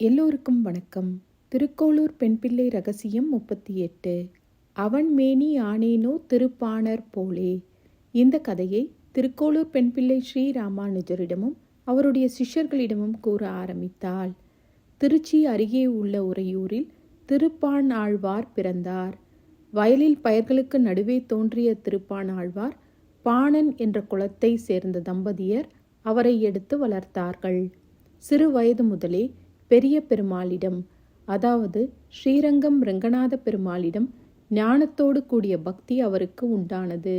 எல்லோருக்கும் வணக்கம். திருக்கோளூர் பெண்பிள்ளை ரகசியம் முப்பத்தி எட்டு அவன் மேனி ஆனேனோ திருப்பாணர் போலே. இந்த கதையை திருக்கோளூர் பெண்பிள்ளை ஸ்ரீ ராமானுஜரிடமும் அவருடைய சிஷ்யர்களிடமும் கூற ஆரம்பித்தாள். திருச்சி அருகே உள்ள உறையூரில் திருப்பான் ஆழ்வார் பிறந்தார். வயலில் பயிர்களுக்கு நடுவே தோன்றிய திருப்பான் ஆழ்வார் பாணன் என்ற குலத்தை சேர்ந்த தம்பதியர் அவரை எடுத்து வளர்த்தார்கள். சிறு வயது முதலே பெரிய பெருமாளிடம் அதாவது ஸ்ரீரங்கம் ரங்கநாத பெருமாளிடம் ஞானத்தோடு கூடிய பக்தி அவருக்கு உண்டானது.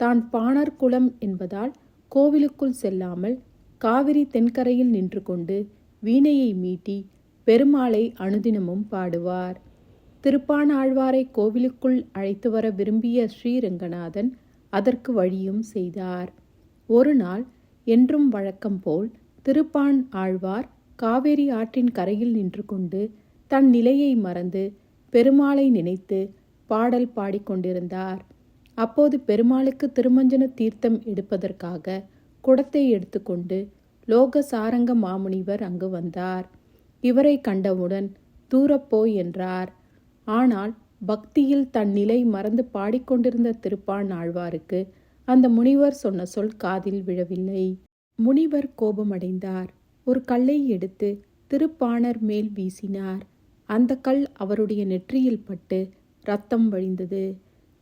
தான் பாணர் குலம் என்பதால் கோவிலுக்குள் செல்லாமல் காவிரி தென்கரையில் நின்று கொண்டு வீணையை மீட்டி பெருமாளை அனுதினமும் பாடுவார். திருப்பாணாழ்வாரை கோவிலுக்குள் அழைத்து வர விரும்பிய ஸ்ரீரங்கநாதன் அதற்கு வழியும் செய்தார். ஒரு நாள் என்றும் வழக்கம் போல் திருப்பான் ஆழ்வார் காவேரி ஆற்றின் கரையில் நின்று கொண்டு தன் நிலையை மறந்து பெருமாளை நினைத்து பாடல் பாடிக்கொண்டிருந்தார் அப்போது பெருமாளுக்கு திருமஞ்சன தீர்த்தம் எடுப்பதற்காக குடத்தை எடுத்துக்கொண்டு லோக சாரங்க மாமுனிவர் அங்கு வந்தார். இவரை கண்டவுடன் தூரப்போய் என்றார். ஆனால் பக்தியில் தன் நிலை மறந்து பாடிக்கொண்டிருந்த திருப்பான் ஆழ்வாருக்கு அந்த முனிவர் சொன்ன சொல் காதில் விழவில்லை. முனிவர் கோபமடைந்தார். ஒரு கல்லை எடுத்து திருப்பாணர் மேல் வீசினார். அந்த கல் அவருடைய நெற்றியில் பட்டு ரத்தம் வழிந்தது.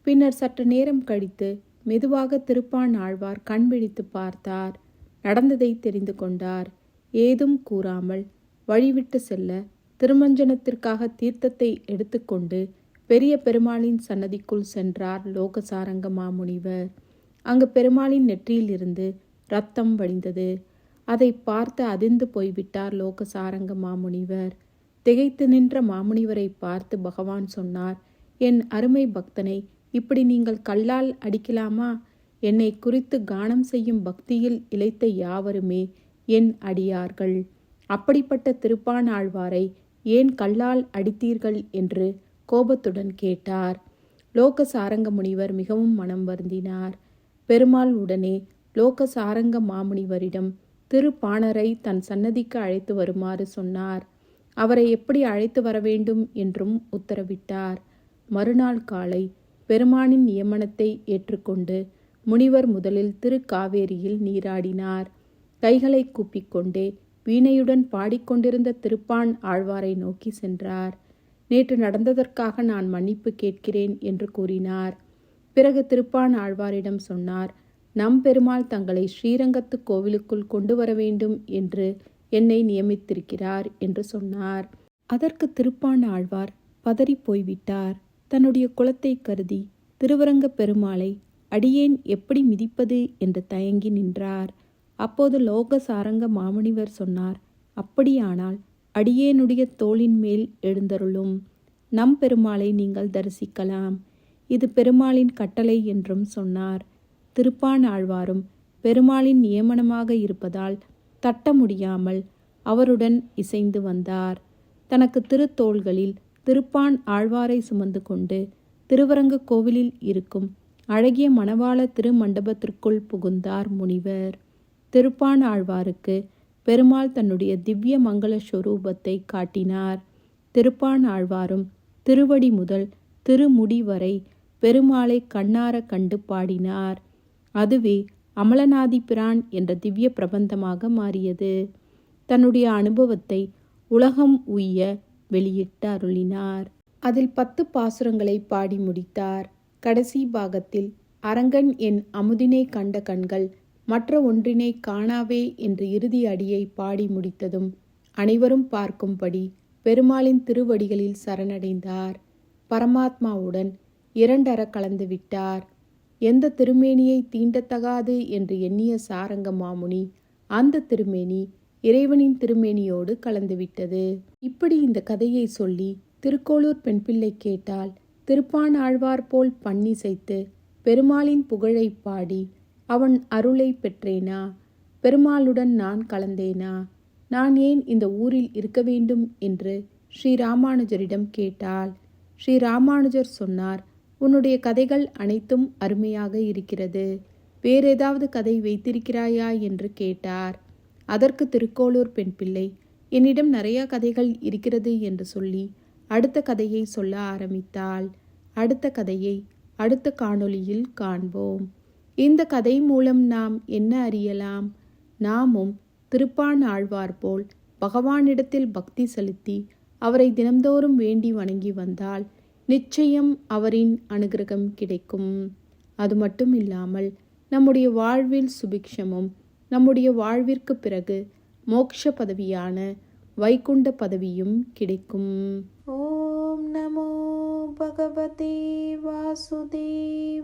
பின்னர் சற்று நேரம் கழித்து மெதுவாக திருப்பான் ஆழ்வார் கண் விழித்து பார்த்தார். நடந்ததை தெரிந்து கொண்டார். ஏதும் கூறாமல் வழிவிட்டு செல்ல திருமஞ்சனத்திற்காக தீர்த்தத்தை எடுத்துக்கொண்டு பெரிய பெருமாளின் சன்னதிக்குள் சென்றார் லோகசாரங்க மாமுனிவர். அங்கு பெருமாளின் நெற்றியிலிருந்து ரத்தம் வழிந்தது. அதை பார்த்து அதிர்ந்து போய்விட்டார் லோகசாரங்க மாமுனிவர். திகைத்து நின்ற மாமுனிவரை பார்த்து பகவான் சொன்னார் என் அருமை பக்தனை இப்படி நீங்கள் கல்லால் அடிக்கலாமா? என்னை குறித்து கானம் செய்யும் பக்தியில் இழைத்த யாவருமே என் அடியார்கள். அப்படிப்பட்ட திருப்பான் ஆழ்வாரை ஏன் கல்லால் அடித்தீர்கள்? என்று கோபத்துடன் கேட்டார். லோக சாரங்க முனிவர் மிகவும் மனம் வருந்தினார். பெருமாள் உடனே லோக சாரங்க மாமுனிவரிடம் திருப்பாணரை தன் சன்னதிக்கு அழைத்து வருமாறு சொன்னார். அவரை எப்படி அழைத்து வர வேண்டும் என்றும் உத்தரவிட்டார். மறுநாள் காலை பெருமானின் நியமனத்தை ஏற்றுக்கொண்டு முனிவர் முதலில் திருக்காவேரியில் நீராடினார். கைகளை கூப்பிக்கொண்டே வீணையுடன் பாடிக்கொண்டிருந்த திருப்பான் ஆழ்வாரை நோக்கி சென்றார். நேற்று நடந்ததற்காக நான் மன்னிப்பு கேட்கிறேன் என்று கூறினார். பிறகு திருப்பான் ஆழ்வாரிடம் சொன்னார். நம் பெருமாள் தங்களை ஸ்ரீரங்கத்து கோவிலுக்குள் கொண்டு வர வேண்டும் என்று என்னை நியமித்திருக்கிறார் என்று சொன்னார். அதற்கு திருப்பான் ஆழ்வார் பதறி போய்விட்டார். தன்னுடைய குலத்தை கருதி திருவரங்க பெருமாளை அடியேன் எப்படி மிதிப்பது என்று தயங்கி நின்றார். அப்போது லோக சாரங்க மாமுனிவர் சொன்னார் அப்படியானால் அடியேனுடைய தோளின் மேல் எழுந்தருளும். நம் பெருமாளை நீங்கள் தரிசிக்கலாம். இது பெருமாளின் கட்டளை என்றும் சொன்னார். திருப்பான் ஆழ்வாரும் பெருமாளின் நியமனமாக இருப்பதால் தட்ட முடியாமல் அவருடன் இசைந்து வந்தார். தனக்கு திருத்தோள்களில் திருப்பான் ஆழ்வாரை சுமந்து கொண்டு திருவரங்க கோவிலில் இருக்கும் அழகிய மணவாள திருமண்டபத்திற்குள் புகுந்தார் முனிவர். திருப்பான் ஆழ்வாருக்கு பெருமாள் தன்னுடைய திவ்ய மங்கள ஸ்வரூபத்தை காட்டினார். திருப்பான் ஆழ்வாரும் திருவடி முதல் திருமுடி வரை பெருமாளை கண்ணார கண்டு பாடினார். அதுவே அமலநாதி பிரான் என்ற திவ்ய பிரபந்தமாக மாறியது. தன்னுடைய அனுபவத்தை உலகம் உய்ய வெளியிட்டு அருளினார். அதில் பத்து பாசுரங்களை பாடி முடித்தார். கடைசி பாகத்தில் அரங்கன் என் அமுதினை கண்ட கண்கள் மற்ற ஒன்றினை காணாவே என்று இறுதி அடியை பாடி முடித்ததும் அனைவரும் பார்க்கும்படி பெருமாளின் திருவடிகளில் சரணடைந்தார். பரமாத்மாவுடன் இரண்டர கலந்து விட்டார். எந்த திருமேனியை தீண்டத்தகாது என்று எண்ணிய சாரங்க மாமுனி அந்த திருமேனி இறைவனின் திருமேனியோடு கலந்துவிட்டது. இப்படி இந்த கதையை சொல்லி திருக்கோளூர் பெண் பிள்ளை கேட்டால் திருப்பான் ஆழ்வார் போல் பன்னிசைத்து பெருமாளின் புகழை பாடி அவன் அருளை பெற்றேனா? பெருமாளுடன் நான் கலந்தேனா? நான் ஏன் இந்த ஊரில் இருக்க வேண்டும் என்று ஸ்ரீ ராமானுஜரிடம் கேட்டாள். ஸ்ரீ ராமானுஜர் சொன்னார் உன்னுடைய கதைகள் அனைத்தும் அருமையாக இருக்கிறது. வேறேதாவது கதை வைத்திருக்கிறாயா? என்று கேட்டார். அதற்கு திருக்கோளூர் பெண் பிள்ளை என்னிடம் நிறைய கதைகள் இருக்கிறது என்று சொல்லி அடுத்த கதையை சொல்ல ஆரம்பித்தாள். அடுத்த கதையை அடுத்த காணொளியில் காண்போம். இந்த கதை மூலம் நாம் என்ன அறியலாம்? நாமும் திருப்பான் ஆழ்வார் போல் பகவானிடத்தில் பக்தி செலுத்தி அவரை தினம்தோறும் வேண்டி வணங்கி வந்தால் நிச்சயம் அவரின் அனுகிரகம் கிடைக்கும். அது மட்டும் இல்லாமல் நம்முடைய வாழ்வில் சுபிக்ஷமும் நம்முடைய வாழ்விற்கு பிறகு மோக்ஷ பதவியான வைகுண்ட பதவியும் கிடைக்கும். ஓம் நமோ பகவதே வாசுதேவாய